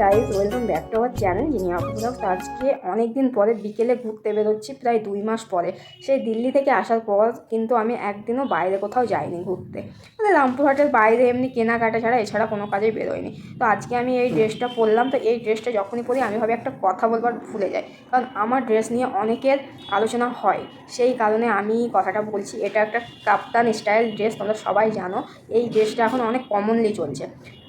Guys welcome back to our channel যিনি আপনার আজকে অনেক দিন পরে বিকেলে ঘুরতে বেরোচ্ছি, প্রায় দুই মাস পরে। সেই দিল্লি থেকে আসার পর কিন্তু আমি একদিনও বাইরে কোথাও যাইনি ঘুরতে। মানে রামপুরহাটের বাইরে এমনি কেনাকাটা ছাড়া এছাড়া কোনো কাজেই বেরোয়নি তো আজকে আমি এই ড্রেসটা পরলাম, তো এই ড্রেসটা যখনই পরি, আমি ভাবে একটা কথা বলবার ভুলে যাই। কারণ আমার ড্রেস নিয়ে অনেকের আলোচনা হয়। সেই কারণে আমি কথাটা বলছি, এটা একটা কাপ্তান স্টাইল ড্রেস, তোমরা সবাই জানো। এই ড্রেসটা এখন অনেক কমনলি চলছে।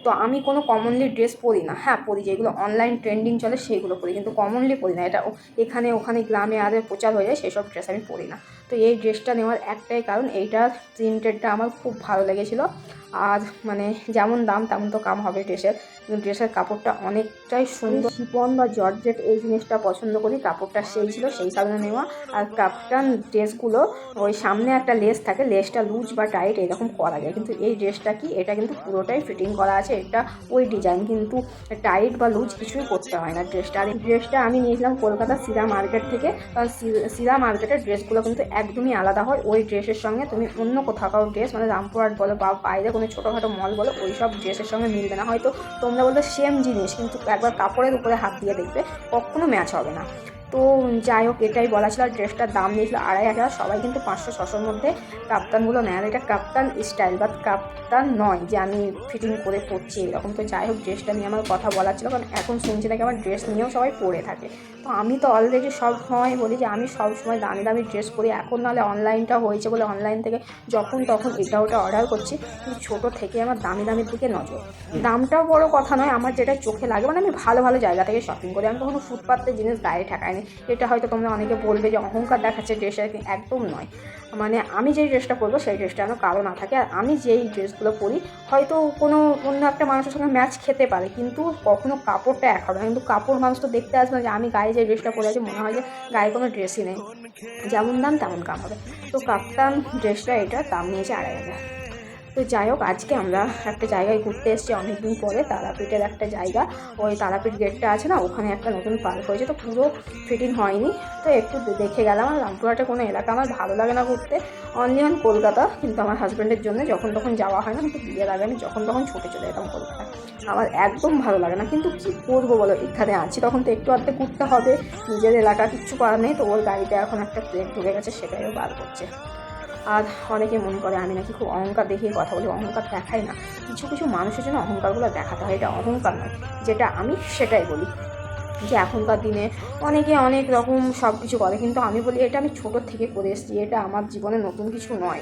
তো আমি কোনো কমনলি ড্রেস পরি না। হ্যাঁ পরি যেগুলো অনলাইন ট্রেন্ডিং চলে সেইগুলো পরি। কিন্তু কমনলি পরি না। এটা এখানে, ওখানে গ্রামে আরে প্রচার হয়ে যায়, সেসব ড্রেস আমি পরি না। তো এই ড্রেসটা নেওয়ার একটাই কারণ এইটার প্রিন্টেডটা আমার খুব ভালো লেগেছিলো। আর মানে যেমন দাম, তেমন তো কাম হবে ড্রেসের। কিন্তু ড্রেসের কাপড়টা অনেকটাই সুন্দর। শিপন বা জর্জেট এই জিনিসটা পছন্দ করি, কাপড়টা সেই ছিল, সেই কারণে নেওয়া। আর কাপ্তান ড্রেসগুলো, ওই সামনে একটা লেস থাকে, লেসটা লুজ বা টাইট এরকম করা যায়। কিন্তু এই ড্রেসটা কি, এটা কিন্তু পুরোটাই ফিটিং করা আছে, এটা ওই ডিজাইন। কিন্তু টাইট বা লুজ কিছুই করতে হয় না ড্রেসটা। আর ড্রেসটা আমি নিয়েছিলাম কলকাতা সিরা মার্কেট থেকে। কারণ সিরা মার্কেটের ড্রেসগুলো কিন্তু একদমই আলাদা হয়। ওই ড্রেসের সঙ্গে তুমি অন্য কোথাও ড্রেস মানে রামপুরহাট বলো বা বাইরে কোনো ছোটোখাটো মল বলো ওই সব ড্রেসের সঙ্গে মিলবে না। হয়তো তোমরা বলতে সেম জিনিস, কিন্তু একবার কাপড়ের উপরে হাত দিয়ে দেখবে, কখনো ম্যাচ হবে না। তো যাই হোক, এটাই বলা ছিল। আর ড্রেসটার দাম নিয়েছিল আড়াই হাজার। সবাই কিন্তু পাঁচশো, ছশোর মধ্যে কাপ্তানগুলো নেয় আর এটা কাপ্তান স্টাইল বা কাপ্তান নয় যে আমি ফিটিং করে পরছি এরকম। তো যাই হোক, ড্রেসটা নিয়ে আমার কথা বলার ছিল। কারণ এখন শুনছি নাকি আমার ড্রেস নিয়েও সবাই পরে থাকে। তো আমি তো অলরেডি সব সময় বলি যে আমি সব সময় দামি দামি ড্রেস পরি। এখন নাহলে অনলাইনটা হয়েছে বলে অনলাইন থেকে যখন তখন এটা ওটা অর্ডার করছি। কিন্তু ছোটো থেকে আমার দামি দামির দিকে নজর। দামটাও বড় কথা নয়, আমার যেটা চোখে লাগে। মানে আমি ভালো ভালো জায়গা থেকে শপিং করি। আমি কখনো ফুটপাতের জিনিস গায়ে ঠেকাইনি এটা হয়তো তোমরা অনেকে বলবে যে অহংকার দেখাচ্ছে ড্রেসের একদম নয়। মানে আমি যেই ড্রেসটা পরবো সেই ড্রেসটা যেন কারও না থাকে। আর আমি যেই ড্রেসগুলো পরি, হয়তো কোনো অন্য একটা মানুষের সঙ্গে ম্যাচ খেতে পারে, কিন্তু কখনো কাপড়টা এক হবে কিন্তু কাপড় মানুষ তো দেখতে আসবে না যে আমি গায়ে যে ড্রেসটা পরে আছি, মনে হয় যে গায়ে কোনো ড্রেসই নেই। যেমন দাম তেমন কাম হবে। তো কাপ্তান ড্রেসটা এটা, দাম নিয়েছে আড়াই হাজার। তো যাই হোক, আজকে আমরা একটা জায়গায় ঘুরতে এসেছি অনেকদিন পরে, তারাপীঠের একটা জায়গা। ওই তারাপীঠ গেটটা আছে না, ওখানে একটা নতুন পার্ক হয়েছে, তো পুরো ফিটিং হয়নি। তো একটু দেখে গেলাম, আর রামপুরহাটে কোনো এলাকা আমার ভালো লাগে না ঘুরতে। অনলি অন কলকাতা, কিন্তু আমার হাজব্যান্ডের জন্য যখন তখন যাওয়া হয় না কিন্তু বিয়ের আগে আমি যখন তখন ছুটে চলে যেতাম কলকাতায় আমার একদম ভালো লাগে না, কিন্তু কী করব বলো, এখানে আছি তখন তো একটু আধটু ঘুরতে হবে, নিজের এলাকা কিচ্ছু করার নেই, তো ওর গাড়িতে এখন একটা প্লেট ঢুকে গেছে সেটাইও বার করছে। আর অনেকে মনে করে আমি নাকি খুব অহংকার দেখিয়ে কথা বলি, অহংকার দেখাই না। কিছু কিছু মানুষের জন্য অহংকারগুলো দেখাতে হয়, এটা অহংকার নয়। যেটা আমি সেটাই বলি। যে এখনকার দিনে অনেকে অনেক রকম সব কিছু করে। কিন্তু আমি বলি, এটা আমি ছোটোর থেকে করে এসেছি, এটা আমার জীবনে নতুন কিছু নয়।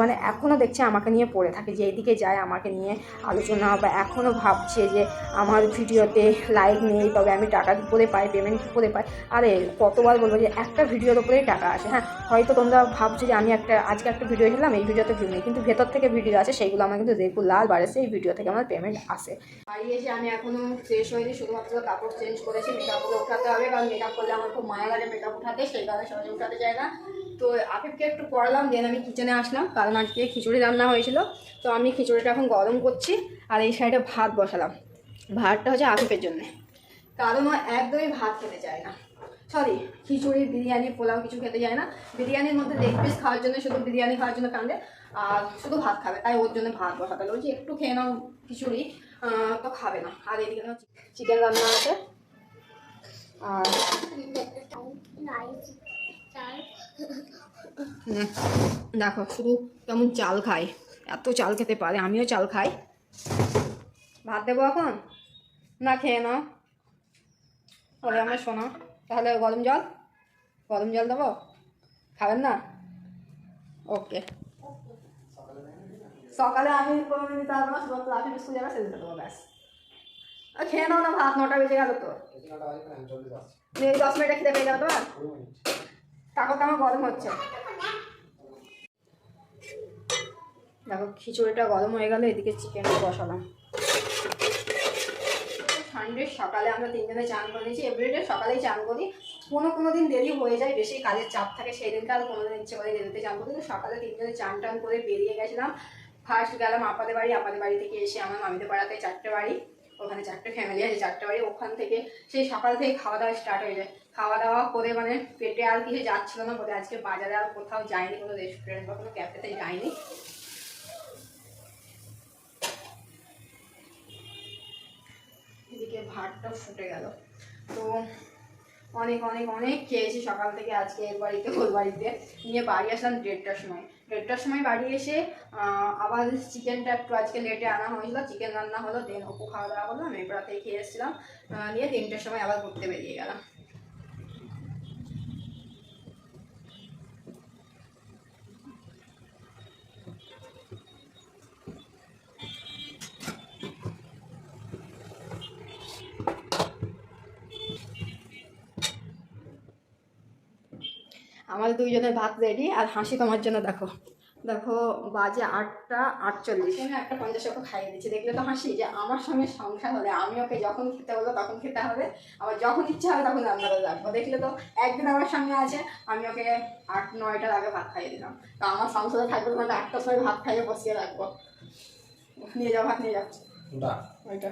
মানে এখনও দেখছে আমাকে নিয়ে পড়ে থাকে, যে এদিকে যায় আমাকে নিয়ে আলোচনা বা এখনও ভাবছে যে আমার ভিডিওতে লাইক নেই, তবে আমি টাকা কী করে পাই পেমেন্ট কী করে পাই? আরে, কতবার বলব যে একটা ভিডিওর ওপরেই টাকা আসে। হ্যাঁ হয়তো তোমরা ভাবছ যে আমি একটা, আজকে একটা ভিডিও দিলাম এই ভিডিওতে ভিউ নেই। কিন্তু ভেতর থেকে ভিডিও আছে সেইগুলো আমার কিন্তু রেগুলার বাড়েছে এই ভিডিও থেকে আমার পেমেন্ট আসে। বাড়ি এসে আমি এখনও ফ্রেশ হয়নি, শুধুমাত্র কাপড় চেঞ্জ করেছি মেকআপগুলো উঠাতে হবে, কারণ মেকআপ করলে আমার খুব মায়া লাগে মেকআপ উঠাতে, সেই কারণে সহজে উঠাতে যায় না। তো আফিফকে একটু পড়ালাম দেন আমি কিচেনে আসলাম, কারণ আজকে খিচুড়ি রান্না হয়েছিল। তো আমি খিচুড়িটা এখন গরম করছি, আর এই সাইডে ভাত বসালাম। ভাতটা হচ্ছে আফিফের জন্যে। কারণ ও একদমই ভাত খেতে চায় না। সরি খিচুড়ি, বিরিয়ানি, পোলাও কিছু খেতে যায় না। বিরিয়ানির মধ্যে লেগ পিস খাওয়ার জন্য, শুধু বিরিয়ানি খাওয়ার জন্য কান্দে, আর শুধু ভাত খাবে, তাই ওর জন্য ভাত বসাতে হলো বলছি, একটু খেয়ে নাও খিচুড়ি তো খাবে না। আর এদিকে চিকেন রান্না আছে। আর দেখো, শুধু কেমন চাল খায়। এত চাল খেতে পারে, আমিও চাল খাই। ভাত দেবো এখন? না, খেয়ে নাও। ওরে আমার শোনো তাহলে গরম জল? গরম জল দেবো? খাবেন না? ওকে। সকালে আমি কোনো দিন দিতে পারব না আপনি বিস্কুট যাবে সেদিন দেবো, ব্যাস। খেয়ে নাও না ভাত, নটা বেজে গেল তো। দশ মিনিটে খেতে পেয়ে যাবে তোমার? কাকটা আমার গরম হচ্ছে। দেখো, খিচুড়িটা গরম হয়ে গেল, এদিকে চিকেনটা বসালাম। সানডে সকালে আমরা তিনজনে চান করে নিয়েছি এভরিডে সকালেই চান করি। কোনো কোনো দিন দেরি হয়ে যায়, বেশি কাজের চাপ থাকে সেই দিনটা আর কোনো দিন ইচ্ছে করে দেরিতে চান করি। তো সকালে তিনজনে চান টান করে বেরিয়ে গেছিলাম। ফার্স্ট গেলাম আপাদের বাড়ি আপাদের বাড়ি থেকে এসে আমার মামিদের পাড়াতে চারটে বাড়ি। ওখানে চারটে ফ্যামিলি আছে, চারটে বাড়ি, ওখান থেকে সেই সকাল থেকে খাওয়া দাওয়া স্টার্ট হয়ে যায়। খাওয়া দাওয়া করে মানে পেটে আর কিছু যাচ্ছিল না বলে আজকে বাজারে আর কোথাও যায়নি কোনো রেস্টুরেন্ট বা কোনো ক্যাফেতে যায়নি এদিকে ভাতটা ফুটে গেল। তো অনেক অনেক অনেক খেয়েছি সকাল থেকে আজকে এর বাড়িতে, ওর বাড়িতে। নিয়ে বাড়ি আসলাম দেড়টার সময়। দেড়টার সময় বাড়ি এসে আবার চিকেনটা একটু আজকে লেটে আনা হয়েছিল, চিকেন রান্না হলো দেন ওপো খাওয়া দাওয়া হলো আমি রাতে খেয়ে এসেছিলাম। নিয়ে তিনটের সময় আবার ঘুরতে বেরিয়ে গেলাম। আমাদের দুইজনের ভাত রেডি আর হাসি তোমার জন্য দেখো। দেখো বাজে আটটা আটচল্লিশ। আমি একটা পঞ্চাশ টাকা খাইয়ে দিচ্ছি। দেখলে তো হাসি যে আমার সঙ্গে সংসার হলে আমি ওকে যখন খেতে বলব তখন খেতে হবে। আবার যখন ইচ্ছা হবে তখন রান্না করে রাখব। দেখলে তো একদিন আমার সঙ্গে আছে আমি ওকে আট নয়টার আগে ভাত খাইয়ে দিলাম। তো আমার সংসারে থাকবে মানে আটটার সময় ভাত খাইয়ে বসিয়ে রাখব। নিয়ে যাও ভাত নিয়ে যাও। ওইটা।